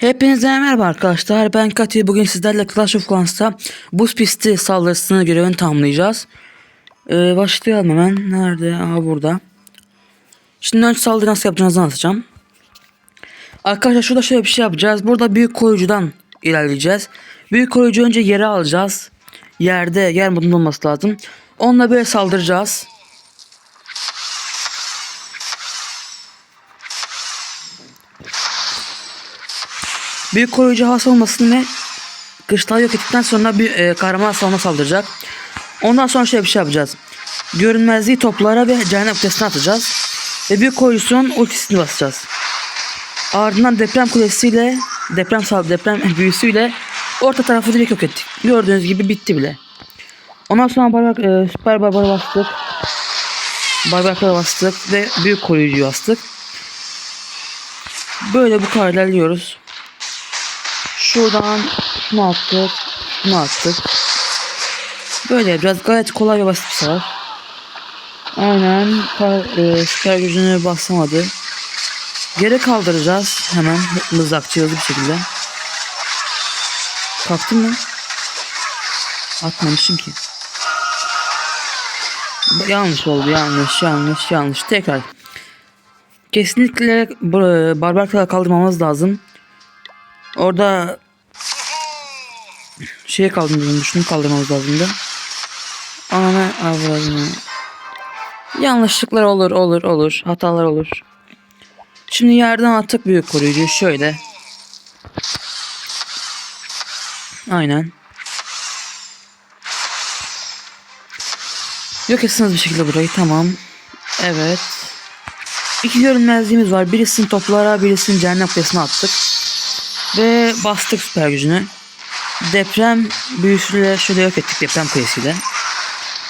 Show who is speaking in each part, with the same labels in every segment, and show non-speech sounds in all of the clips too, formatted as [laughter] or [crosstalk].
Speaker 1: Hepinize merhaba arkadaşlar. Ben Kati. Bugün sizlerle Clash of Clans'ta buz pisti saldırısını görevini tamamlayacağız. Ee, başlayalım hemen. Nerede? Aa burada. Şimdi önce saldırı nasıl yapacağınızı anlatacağım. Arkadaşlar şurada şöyle bir şey yapacağız. Burada büyük koruyucudan ilerleyeceğiz. Büyük koruyucu önce yere alacağız. Yerde yer modunda lazım. Onunla böyle saldıracağız. Büyük koruyucu has olmasın ve kışlağı yok ettikten sonra bir e, kahraman savunma saldıracak. Ondan sonra şöyle bir şey yapacağız. Görünmezliği toplara ve cehennem kulesine atacağız. Ve büyük koruyucunun ultisini basacağız. Ardından deprem kulesiyle deprem sal deprem [laughs] büyüsüyle orta tarafı direkt yok ettik. Gördüğünüz gibi bitti bile. Ondan sonra barbar, e, süper barbara bastık. Barbarlara bastık ve büyük koruyucuyu bastık. Böyle bu kadar ilerliyoruz. Şuradan şunu attık. Şunu attık. Böyle biraz gayet kolay ve basit bir savaş. Aynen. E, süper gücünü basamadı. Geri kaldıracağız. Hemen mızrakçı hızlı bir şekilde. Kalktın mı? Atmamışım ki. Yanlış oldu. Yanlış, yanlış, yanlış. Tekrar. Kesinlikle bu- barbar kral kaldırmamız lazım. Orada şey kaldırmamız, şunu kaldırmamız lazımdı. Ananı avradını. Yanlışlıklar olur, olur, olur. Hatalar olur. Şimdi yerden attık büyük koruyucu. Şöyle. Aynen. Yok etsiniz bir şekilde burayı. Tamam. Evet. İki görünmezliğimiz var. Birisini toplara, birisini cehennem kulesine attık. Ve bastık süper gücünü. Deprem büyüsüyle şöyle yok ettik deprem kulesiyle.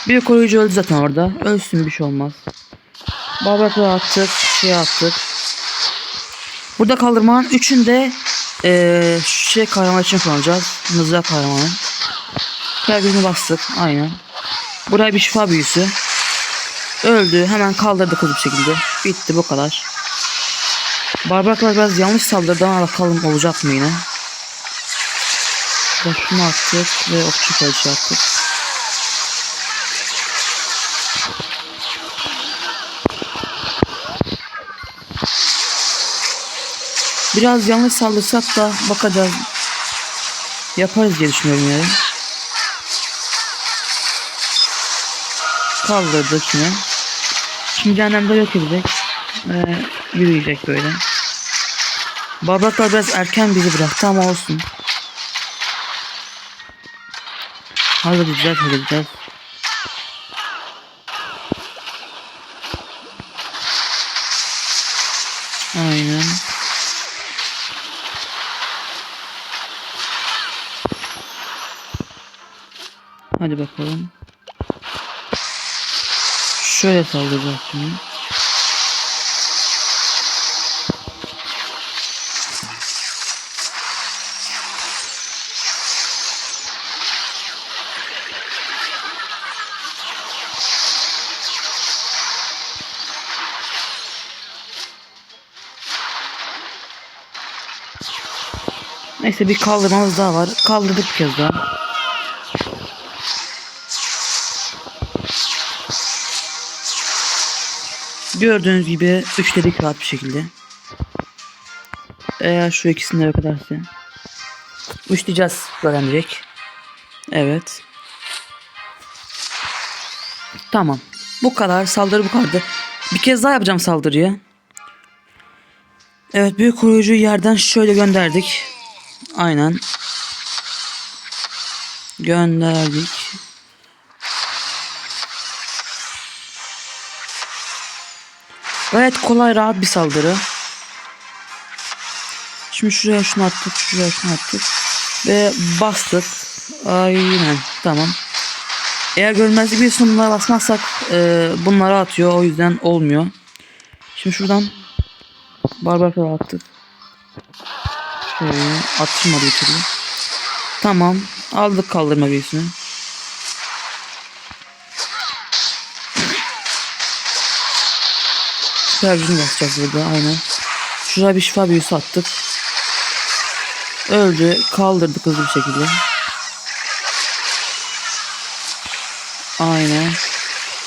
Speaker 1: Bir koruyucu öldü zaten orada. Ölsün bir şey olmaz. Barbarkları attık. Şey attık. Burada kaldırmanın üçünde eee şey kahraman için kullanacağız. Mızrak kahramanı. Gücünü bastık. Aynen. Buraya bir şifa büyüsü. Öldü. Hemen kaldırdık hızlı bir şekilde. Bitti bu kadar. Barbaklar biraz yanlış saldırdı ama bakalım olacak mı yine. Şunu attık ve okçu kılıcı attık. Biraz yanlış saldırsak da bakacağız. Yaparız diye düşünüyorum yani. Kaldırdık yine. Şimdi cehennemde yok edecek. Ve yürüyecek böyle. Barbaklar biraz erken bizi bıraktı ama olsun. Halledeceğiz, halledeceğiz. Aynen. Hadi bakalım. Şöyle saldıracağız şimdi. Neyse bir kaldırmamız daha var. Kaldırdık bir kez daha. Gördüğünüz gibi üçledik rahat bir şekilde. Eğer şu ikisini yok ederse. Üçleyeceğiz zaten direkt. Evet. Tamam. Bu kadar. Saldırı bu kadardı. Bir kez daha yapacağım saldırıyı. Evet büyük koruyucuyu yerden şöyle gönderdik. Aynen. Gönderdik. Gayet kolay rahat bir saldırı. Şimdi şuraya şunu attık, şuraya şunu attık. Ve bastık. Aynen tamam. Eğer görmezlik bir sonuna basmazsak e, bunları atıyor. O yüzden olmuyor. Şimdi şuradan barbar attık. Şöyle atışmadı bir türlü. Tamam. Aldık kaldırma büyüsünü. Süper gücünü basacağız burada aynen. Şuraya bir şifa büyüsü attık. Öldü. Kaldırdık hızlı bir şekilde. Aynen.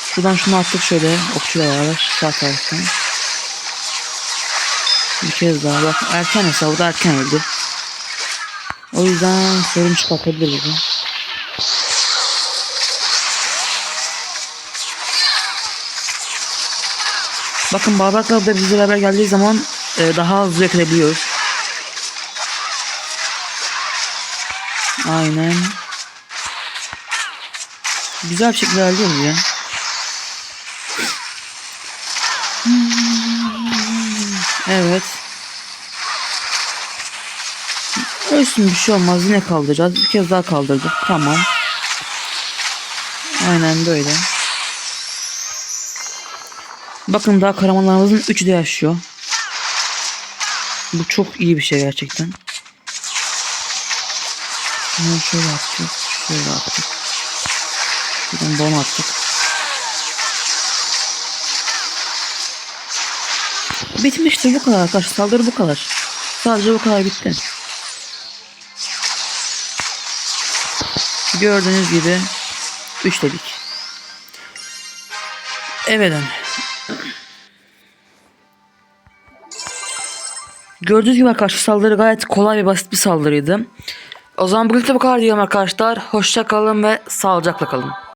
Speaker 1: Şuradan şunu attık şöyle okçuyla beraber sağ taraftan. Bir kez daha bak erken hesabı erken öldü. O yüzden sorun çıkartabilir bizi. Bakın barbaklar da bizle beraber geldiği zaman e, daha hızlı yakabiliyoruz. Aynen. Güzel bir şekilde ya. Evet. Ölsün bir şey olmaz yine kaldıracağız. Bir kez daha kaldırdık. Tamam. Aynen böyle. Bakın daha kahramanlarımızın üçü de yaşıyor. Bu çok iyi bir şey gerçekten. Bunu şöyle attık. Şöyle attık. Şuradan bomba attık. Bitmiştir bu kadar arkadaşlar. Saldırı bu kadar. Sadece bu kadar bitti. Gördüğünüz gibi 3 dedik. Evet. Gördüğünüz gibi arkadaşlar saldırı gayet kolay ve basit bir saldırıydı. O zaman bugün de bu kadar diyorum arkadaşlar. Hoşça kalın ve sağlıcakla kalın.